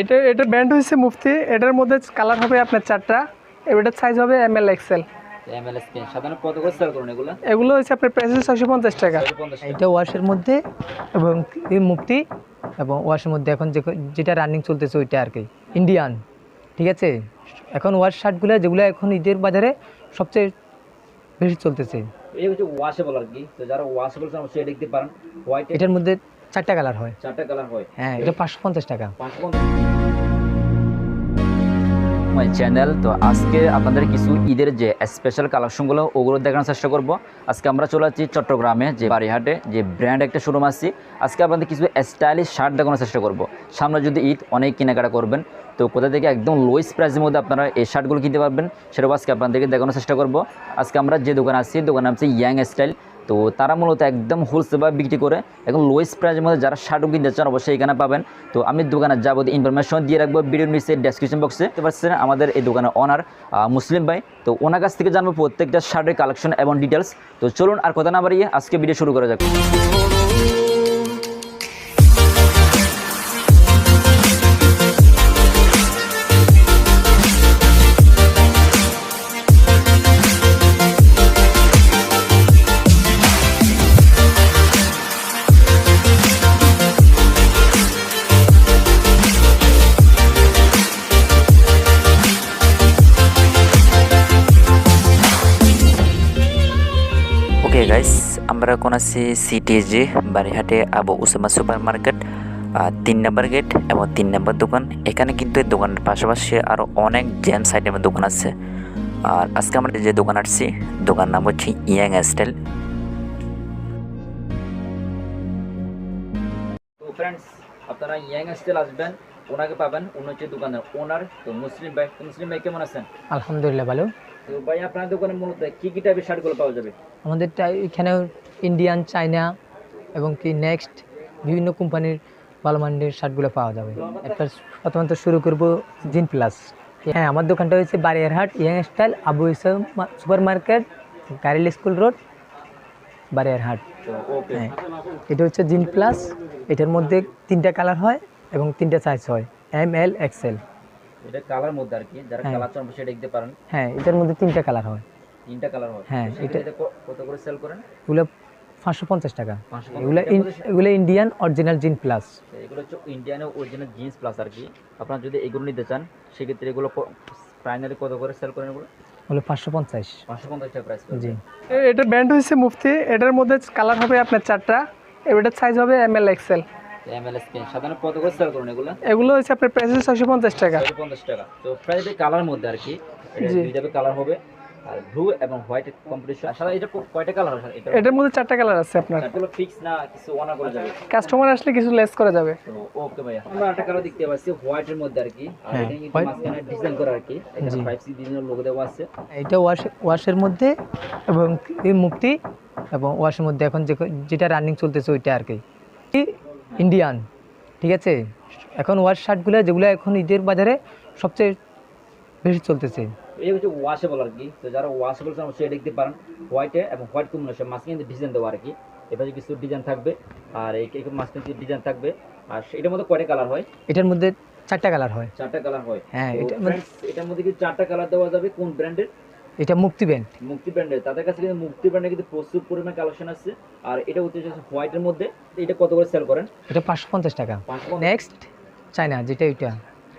এটা এটা ব্র্যান্ড হয়েছে মুফতি। এটার মধ্যে কালার হবে আপনার চারটা। এটার সাইজ হবে এম এল এক্সেল এমএলএস পেন সাধারণত কত করে সেল করুন এগুলো? এগুলো হচ্ছে আপনার প্রাইস ছয়শো পঞ্চাশ টাকা। এটা ওয়াশের মধ্যে এবং এই মুক্তি এবং ওয়াশের মধ্যে এখন যে যেটা রানিং চলতেছে ওইটা আর কি। ইন্ডিয়ান ঠিক আছে? এখন ওয়াশ শার্টগুলো যেগুলো এখন ঈদের বাজারে সবচেয়ে বেশি চলতেছে। এই হচ্ছে ওয়াশেবল আর কি তো যারা ওয়াশেবল অবশ্যই এটা দেখতে পারেন। হোয়াইট এটার মধ্যে চারটা কালার হয়। চারটা কালার হয়। হ্যাঁ এটা পাঁচশো পঞ্চাশ টাকা। মাই চ্যানেল তো আজকে আপনাদের কিছু ঈদের যে স্পেশাল কালেকশনগুলো ওগুলো দেখানোর চেষ্টা করব। আজকে আমরা চলে যাচ্ছি চট্টগ্রামে যে বাড়িহাটে যে ব্র্যান্ড একটা শোরুম আসছি আজকে আপনাদের কিছু স্টাইলিশ শার্ট দেখানোর চেষ্টা করব। সামনে যদি ঈদ অনেক কেনাকাটা করবেন। তো কোথা থেকে একদম লোয়েস্ট প্রাইসের মধ্যে আপনারা এই শার্টগুলো কিনতে পারবেন সেটাও আজকে আপনাদেরকে দেখানোর চেষ্টা করব। আজকে আমরা যে দোকান আসছি দোকান নাম হচ্ছে ইয়াং স্টাইল তো তারা মূলত একদম হোলসেলভাবে বিক্রি করে একদম লোয়েস্ট প্রাইজের মধ্যে যারা শার্টও কিনতে চান অবশ্যই এখানে পাবেন। তো আমি দোকানে যাব ইনফরমেশন দিয়ে রাখব ভিডিওর নিচে ডেসক্রিপশন বক্সে পাচ্ছেন আমাদের এই দোকানের অনার মুসলিম ভাই। তো ওনার কাছ থেকে জানব প্রত্যেকটা শার্টের কালেকশন এবং ডিটেলস তো চলুন আর কথা না বাড়িয়ে আজকে ভিডিও শুরু করা যাক। আমরা এখন আছি সিটিজি বারিহাটে আবু উসামা সুপার মার্কেট আর তিন নম্বর গেট এবং তিন নম্বর দোকান। এখানে কিন্তু এই দোকানের পাশাপাশি আরও অনেক জেমস আইটেমের দোকান আছে। আর আজকে আমরা যে দোকান আসছি দোকান নাম হচ্ছে ইয়াং স্টাইল। তো ফ্রেন্ডস আপনারা ইয়াং স্টাইল আসবেন ওনাকে পাবেন উনি হচ্ছে দোকানের ওনার তো মুসলিম ভাই মুসলিম ভাই কেমন আছেন? আলহামদুলিল্লাহ ভালো। তো ভাই আপনার দোকানে মূলত কি কি টাইপের শার্টগুলো পাওয়া যাবে? আমাদের এখানে ইন্ডিয়ান চায়না এবং কি নেক্সট বিভিন্ন কোম্পানির ভালো মানের শার্টগুলো পাওয়া যাবে। একটা প্রথমত শুরু করব জিন প্লাস হ্যাঁ আমার দোকানটা হচ্ছে Bariarhat young style Abu Islam super market গাড়িল school road Bariarhat হ্যাঁ এটা হচ্ছে জিন প্লাস এটার মধ্যে তিনটা কালার হয় এবং তিনটা সাইজ হয় এম এল এক্সেল এটা কালার মধ্যে আর কি যারা হ্যাঁ। কালার চান সেটা দেখতে পারেন। হ্যাঁ এটার মধ্যে তিনটা কালার হয়। তিনটা কালার হয়। হ্যাঁ, এটা- কত করে সেল করেন? এগুলো পাঁচশো পঞ্চাশ টাকা। এগুলো এগুলো ইন্ডিয়ান অরিজিনাল জিন প্লাস এগুলো হচ্ছে ইন্ডিয়ানের অরিজিনাল জিন্স প্লাস আর কি। আপনারা যদি এগুলো নিতে চান সেক্ষেত্রে এগুলো প্রাইমারি কত করে সেল করেন এগুলো? হলো পাঁচশো পঞ্চাশ। পাঁচশো পঞ্চাশ টাকা প্রাইস জি। এটা ব্র্যান্ড হয়েছে মুফতি। এটার মধ্যে কালার হবে আপনার চারটা। এটার সাইজ হবে এম এল এক্সেল এমএলএস পেন সাধারণত কত করে সেল করুন এগুলো? এগুলো হচ্ছে আপনার প্রাইস টাকা। টাকা। তো কালার মধ্যে আর কি কালার হবে আর ব্লু এবং হোয়াইট কম্পিটিশন আসলে এটা কয়টা কালার এটার মধ্যে চারটা কালার আছে আপনার। ফিক্স না কিছু অনার করে যাবে? কাস্টমার আসলে কিছু লেস করা যাবে। ওকে ভাইয়া আমরা একটা কালার দেখতে পাচ্ছি হোয়াইটের মধ্যে আর কি। আর হ্যাঁ, এটা কিন্তু মাঝখানে ডিজাইন করা আর কি। ডিজাইনের লোগো দেওয়া আছে। এটা ওয়াশ ওয়াশের মধ্যে এবং এই মুক্তি এবং ওয়াশের মধ্যে এখন যেটা রানিং চলতেছে ওইটা আর কি। ইন্ডিয়ান ঠিক আছে? এখন ওয়াশ শার্টগুলো যেগুলো এখন ঈদের বাজারে সবচেয়ে বেশি চলতেছে। এই হচ্ছে ওয়াশেবল আর কি। তো যারা ওয়াশেবল চান সেটা দেখতে পারেন। হোয়াইটে এবং হোয়াইট কম্বিনেশন মাঝখানে ডিজাইন দেওয়া আর কি। এবারে কিছু ডিজাইন থাকবে। আর এই মাঝখানে কিছু ডিজাইন থাকবে। আর এটার মধ্যে কয়টা কালার হয়? এটার মধ্যে চারটা কালার হয়। চারটা কালার হয়। হ্যাঁ, এটার মধ্যে কি চারটা কালার দেওয়া যাবে? কোন ব্র্যান্ডের এটা মুক্তি ব্যান্ড মুক্তি ব্র্যান্ডের তাদের কাছে কিন্তু মুক্তি ব্র্যান্ডের কিন্তু প্রচুর পরিমাণ কালেকশন আছে। আর এটা হচ্ছে হোয়াইটের মধ্যে এটা কত করে সেল করেন? এটা পাঁচশো পঞ্চাশ টাকা। নেক্সট চায়না যেটা এটা।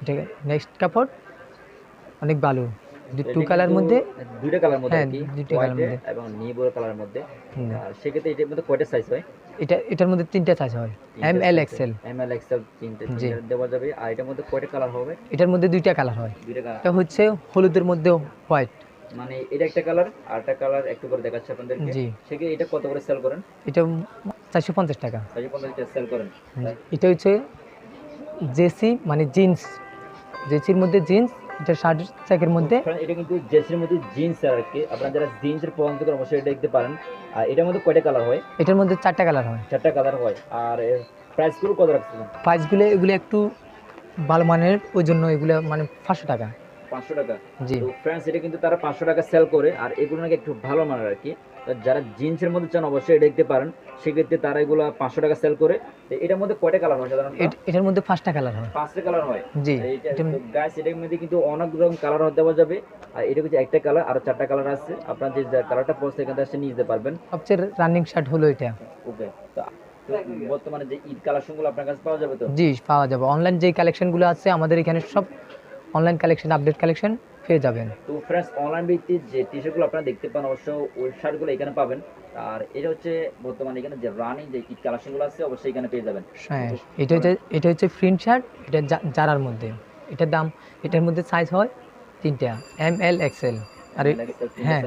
এটা নেক্সট কাপড় অনেক ভালো টু কালার মধ্যে। দুইটা কালার মধ্যে হ্যাঁ, আর কি দুইটা colour হোয়াইটে মধ্যে। এবং নিবোর কালার মধ্যে। আর সেক্ষেত্রে এটার মধ্যে কয়টা সাইজ হয়? এটা এটার মধ্যে তিনটা সাইজ হয়। M L XL M L XL. তিনটে দেওয়া যাবে। আর এটার মধ্যে কয়টা কালার হবে? এটার মধ্যে দুইটা কালার হয়। দুইটা কালার এটা হচ্ছে হলুদের মধ্যে হোয়াইট। মানে এটা একটা কালার আর একটা কালার একটু করে দেখাচ্ছে আপনাদেরকে। জি। সেক্ষেত্রে এটা কত করে সেল করেন? এটা চারশো পঞ্চাশ টাকা। চারশো পঞ্চাশ সেল করেন। এটা হচ্ছে জেসি মানে জিন্স। জেসির মধ্যে জিন্স এটা শার্ট চেকের মধ্যে। এটা কিন্তু জেসির মধ্যে জিন্স আর কি। আপনারা যারা জিন্সের পছন্দ করেন অবশ্যই এটা দেখতে পারেন। আর এটার মধ্যে কয়টা কালার হয়? এটার মধ্যে চারটা কালার হয়। চারটা কালার হয়। আর প্রাইসগুলো কত রাখছিলেন প্রাইসগুলো এগুলো একটু ভালো মানের ওই জন্য এগুলো মানে পাঁচশো টাকা। পাঁচশো টাকা। জি। ফ্রেন্ডস এটা কিন্তু তারা পাঁচশো টাকা সেল করে আর এগুলো নাকি একটু ভালো মানের আর কি। যারা জিন্সের মধ্যে চান অবশ্যই এটা দেখতে পারেন। সেক্ষেত্রে তারা এগুলো পাঁচশো টাকা সেল করে। এটার মধ্যে কয়টা কালার হয় সাধারণত? এটার মধ্যে পাঁচটা কালার হয়। পাঁচটা কালার হয়? জি। গাছ এটার মধ্যে কিন্তু অনেক রকম কালার দেওয়া যাবে। আর এটা হচ্ছে একটা কালার আর চারটা কালার আছে। আপনার যে কালারটা পছন্দ এখান থেকে নিয়ে যেতে পারবেন। সবচেয়ে রানিং শার্ট হলো এটা। ওকে বর্তমানে যে ঈদ কালেকশনগুলো আপনার কাছে পাওয়া যাবে তো? জি পাওয়া যাবে। অনলাইন যে কালেকশনগুলো আছে আমাদের এখানে সব অনলাইন কালেকশন আপডেট কালেকশন পেয়ে যাবেন। তো ফ্রেন্ডস অনলাইন ভিত্তিক যে টি শার্টগুলো আপনারা দেখতে পান অবশ্য ওই শার্টগুলো এখানে পাবেন। আর এটা হচ্ছে বর্তমানে এখানে যে রানিং যে কিট কালেকশনগুলো আছে অবশ্যই এখানে পেয়ে যাবেন। হ্যাঁ এটা হচ্ছে এটা হচ্ছে প্রিন্ট শার্ট এটা জারার মধ্যে। এটার দাম এটার মধ্যে সাইজ হয় তিনটা এম এল এক্সেল আর হ্যাঁ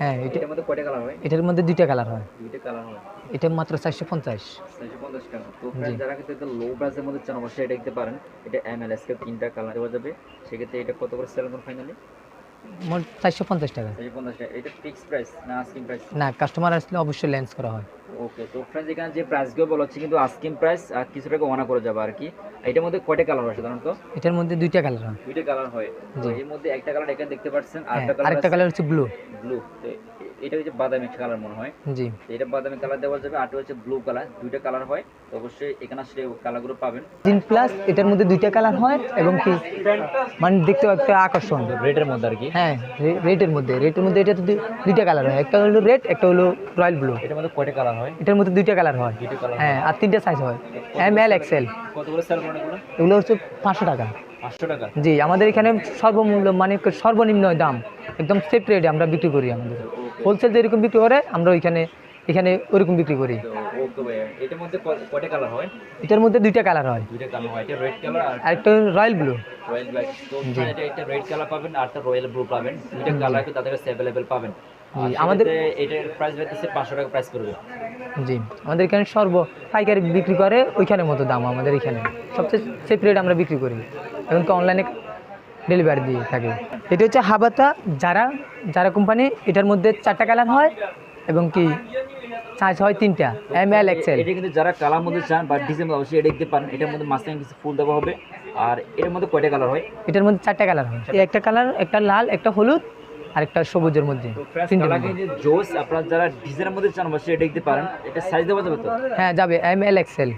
হ্যাঁ। এটার মধ্যে কয়টা কালার হয়? এটার মধ্যে দুইটা কালার হয়। দুইটা কালার হয়। এটা মাত্র চারশো পঞ্চাশ। ছয়শো পঞ্চাশ টাকা তো फ्रेंड्स যারা কিন্তু একদম লো প্রাইসের মধ্যে চান অবশ্যই এটা দেখতে পারেন। এটা এমএলএস কে তিনটা কালার হয়ে যাবে। সেক্ষেত্রে এটা কত করে সেল করুন ফাইনালি মোট চারশো পঞ্চাশ টাকা। এটা ফিক্স প্রাইস না আস্কিং প্রাইস না কাস্টমার আসলে অবশ্যই লেন্স করা হয়। ওকে তো ফ্রেন্ডস এখানে যে প্রাইসগুলো বলা হচ্ছে কিন্তু আস্কিং প্রাইস আর কিছু টাকা ওনা করে যাবে আর কি। এটার মধ্যে কয়টা কালার হয় সাধারণত এটার মধ্যে দুইটা কালার হয়। দুইটা কালার হয়। এর মধ্যে একটা কালার এখানে দেখতে পাচ্ছেন আর একটা কালার হচ্ছে ব্লু ব্লু এটা হচ্ছে বাদামি কালার মনে হয়। জি। এটা বাদামি কালার দেওয়া যাবে আরটা হচ্ছে ব্লু কালার দুইটা কালার হয়। তো অবশ্যই এখানে আসলে কালারগুলো পাবেন। তিন প্লাস এটার মধ্যে দুইটা কালার হয় এবং কি মানে দেখতে একটা আকর্ষণ। রেডের মধ্যে আর কি? হ্যাঁ রেটের মধ্যে রেটের মধ্যে এটা দুই- দুইটা কালার হয়। একটা হলো রেড একটা হলো রয়্যাল ব্লু এটার মধ্যে কয়টা কালার হয়? এটার মধ্যে দুইটা কালার হয়। দুইটা কালার হ্যাঁ আর তিনটা সাইজ হয়। এম এল এক্সেল কত করে সেল করেন এগুলো? এগুলো হচ্ছে পাঁচশো টাকা। পাঁচশো টাকা। জি আমাদের এখানে সর্বমূল্য মানে সর্বনিম্ন দাম। একদম সেফ রেটে আমরা বিক্রি করি আমাদের। হোলসেল যেরকম বিক্রি করে আমরা ওইখানে এখানে ওরকম বিক্রি করি। এটার মধ্যে কয়টা কালার হয়? এটার মধ্যে দুইটা কালার হয়। দুইটা কালার হয়। এটা রেড কালার আর আর একটা রয়্যাল ব্লু রয়্যাল ব্ল্যাক তো এটা একটা রেড কালার পাবেন আর একটা রয়্যাল ব্লু পাবেন। দুইটা কালার তাদের কাছে পাবেন। আমাদের- এটার প্রাইস টাকা প্রাইস জি আমাদের এখানে সর্ব পাইকারি বিক্রি করে ওইখানের মতো দাম আমাদের এখানে। সবচেয়ে সেফ রেট আমরা বিক্রি করি। এমনকি অনলাইনে ডেলিভারি দিয়ে থাকে। এটা হচ্ছে হাবাতা। যারা যারা কোম্পানি এটার মধ্যে চারটা কালার হয় এবং কি সাইজ হয় তিনটা এম এল এক্সেল এটা কিন্তু যারা কালার মধ্যে চান বা ডিসেম্বর অবশ্যই এটা দেখতে পারেন। এটার মধ্যে মাঝখানে কিছু ফুল দেওয়া হবে। আর এর মধ্যে কয়টা কালার হয়? এটার মধ্যে চারটা কালার হয়। এই একটা কালার একটা লাল একটা হলুদ আর একটা সবুজের মধ্যে জোস আপনারা যারা ডিজাইনের মধ্যে চান অবশ্যই এটা দেখতে পারেন। এটা সাইজ দেওয়া যাবে তো? হ্যাঁ যাবে এম এল এক্সেল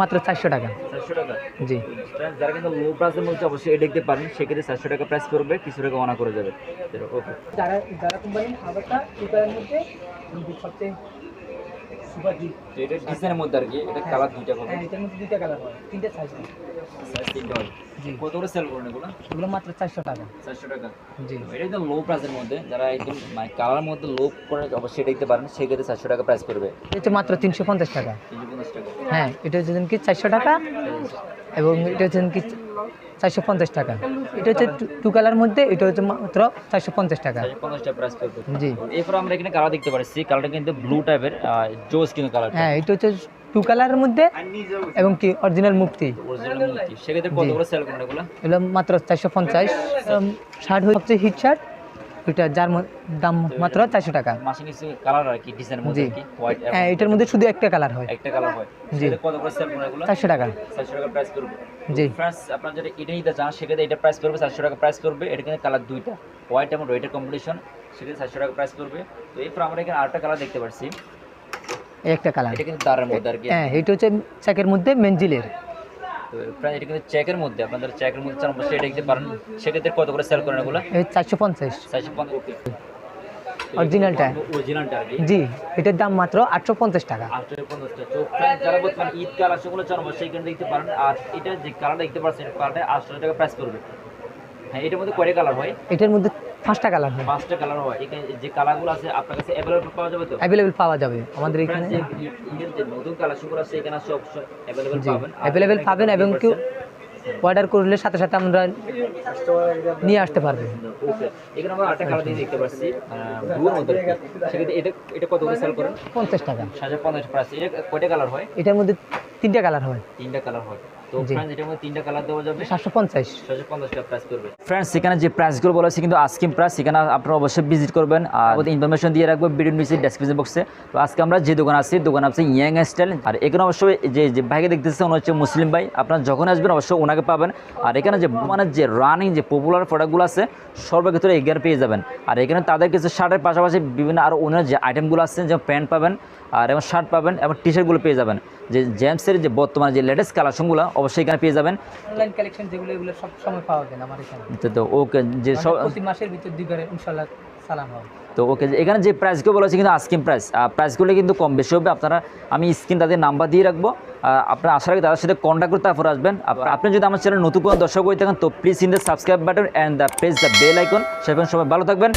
মাত্র চারশো টাকা। চারশো টাকা। জি। যারা কিন্তু লো প্রাইসের মধ্যে অবশ্যই এটা দেখতে পারেন। সেক্ষেত্রে চারশো টাকা প্রাইস করবে কিছু টাকা অনা করে যাবে। ওকে। যারা যারা কোম্পানি হাবাতা মধ্যে সবচেয়ে সুপার হিট এটা ডিজাইনের মধ্যে আর কি এটা কালার দুইটা হবে। হ্যাঁ এটার মধ্যে দুইটা কালার হয় তিনটে সাইজ হয় সাইজ তিনটা জি। কত করে সেল করেন এগুলো? এগুলো মাত্র চারশো টাকা। চারশো টাকা। জি। এটা একদম লো প্রাইসের মধ্যে। যারা একদম মানে কালার মধ্যে লো করে অবশ্যই দেখতে পারেন। সেক্ষেত্রে চারশো টাকা প্রাইস করবে এটা মাত্র তিনশো পঞ্চাশ টাকা। তিনশো পঞ্চাশ টাকা। হ্যাঁ এটা হচ্ছে কি চারশো টাকা এবং এটা হচ্ছে কি চারশো পঞ্চাশ টাকা। এটা হচ্ছে টু কালার মধ্যে এটা হচ্ছে মাত্র চারশো পঞ্চাশ টাকা। পঞ্চাশ টাকা প্রাইস করবে জি। এরপর আমরা এখানে কালার দেখতে পাচ্ছি কালারটা কিন্তু ব্লু টাইপের জোস কিন্তু কালার হ্যাঁ এটা হচ্ছে টু কালারের মধ্যে এবং কি অরিজিনাল মুক্তি। এগুলো? মাত্র চারশো পঞ্চাশ। শার্ট হচ্ছে হিট শার্ট ওইটা যার দাম মাত্র চারশো টাকা। মাসে কিছু কালার আর কি জি। হোয়াইট হ্যাঁ এটার মধ্যে শুধু একটা কালার হয়। একটা কালার হয়। জি। চারশো টাকা। চারশো টাকা প্রাইস করবে। জি। আপনারা এটা চান সেক্ষেত্রে এটা প্রাইস করবে চারশো টাকা প্রাইস করবে। এটা কিন্তু কালার দুইটা হোয়াইট এবং রেডের কম্বিনেশন সেক্ষেত্রে চারশো টাকা প্রাইস করবে। তো এরপর আমরা এখানে আরেকটা কালার দেখতে পাচ্ছি। একটা কালার। এটা কিন্তু দারের মধ্যে আর কি। হ্যাঁ এটা হচ্ছে চাকের মধ্যে মেনজিলের। ফ্রেন্ড এটা কিন্তু চেকের মধ্যে। আপনাদের চেকের মধ্যে চান অবশ্যই এটা পারেন। সেক্ষেত্রে কত করে সেল করেন এগুলো? এই চারশো পঞ্চাশ। চারশো পঞ্চাশ ওকে অরিজিনালটা অরিজিনালটা জি এটার দাম মাত্র আটশো পঞ্চাশ টাকা। যারা বর্তমানে ঈদ কালার সেগুলো চান অবশ্যই এখানে দেখতে পারেন। আর এটা যে কালার দেখতে পাচ্ছেন কালারটা আটশো টাকা প্রাইস করবে। হ্যাঁ এটার মধ্যে কয়টা কালার হয়? এটার মধ্যে পাঁচটা কালার হয়। পাঁচটা কালার হয়। এখানে যে কালারগুলো আছে আপনার কাছে অ্যাভেলেবল পাওয়া যাবে তো? অ্যাভেলেবেল পাওয়া যাবে। আমাদের এখানে Friends, এই ঈদের যে নতুন কালেকশনগুলো আছে এখানে সব জি পাবেন। এখানে পাবেন এবং কেউ অর্ডার করলে সাথে সাথে আমরা নিয়ে আসতে পারবে। এখানে আমরা আটটা কালার দিয়ে দেখতে পাচ্ছি ব্লুর মধ্যে। সেক্ষেত্রে এটা এটা কত করে সেল করেন? পঞ্চাশ টাকা। সাড়ে পঞ্চাশ প্রাইস এটা কয়টা কালার হয়? এটার মধ্যে তিনটা কালার হয়। তিনটা কালার হয়। তো ফ্রেন্ডস এটার মধ্যে তিনটা কালার দেওয়া যাবে। সাতশো পঞ্চাশ। ফ্রেন্ডস এখানে যে প্রাইসগুলো বলা হয়েছে কিন্তু আস্কিম প্রাইস সেখানে আপনারা অবশ্যই ভিজিট করবেন। আর ইনফরমেশন দিয়ে রাখব ভিডিও নিচে ডেসক্রিপশন বক্সে তো আজকে আমরা যে দোকান আছি দোকান আছে ইয়াং স্টাইল আর এখানে অবশ্যই যে যে ভাইকে দেখতেছেন উনি হচ্ছে মুসলিম ভাই। আপনারা যখন আসবেন অবশ্যই ওনাকে পাবেন। আর এখানে যে মানে যে রানিং যে পপুলার প্রোডাক্টগুলো আছে সর্বক্ষেত্রে এগিয়ে পেয়ে যাবেন। আর এখানে তাদের কিছু শার্টের পাশাপাশি বিভিন্ন আরও অন্য যে আইটেমগুলো আছে যেমন প্যান্ট পাবেন আর এবং শার্ট পাবেন এবং টি শার্টগুলো পেয়ে যাবেন। যে জেমসের যে বর্তমানে যে লেটেস্ট কালেকশনগুলো অবশ্যই এখানে পেয়ে যাবেন। অনলাইন কালেকশন যেগুলো এগুলো সব সময় পাওয়া যায় আমার এখানে। তো ওকে যে সব প্রতি মাসের ভিতর দুইবার ইনশাল্লাহ সালাম হবে। তো ওকে এখানে যে প্রাইসগুলো বলা হচ্ছে কিন্তু আস্কিম প্রাইস প্রাইসগুলো কিন্তু কম বেশি হবে। আপনারা আমি স্ক্রিন তাদের নাম্বার দিয়ে রাখব। আপনারা আসার আগে তাদের সাথে কন্ট্যাক্ট করতে তারপর আসবেন। আপ- আপনি যদি আমার চ্যানেল নতুন কোনো দর্শক হয়ে থাকেন তো please in the subscribe button and the press the bell icon সেখানে সবাই ভালো থাকবেন।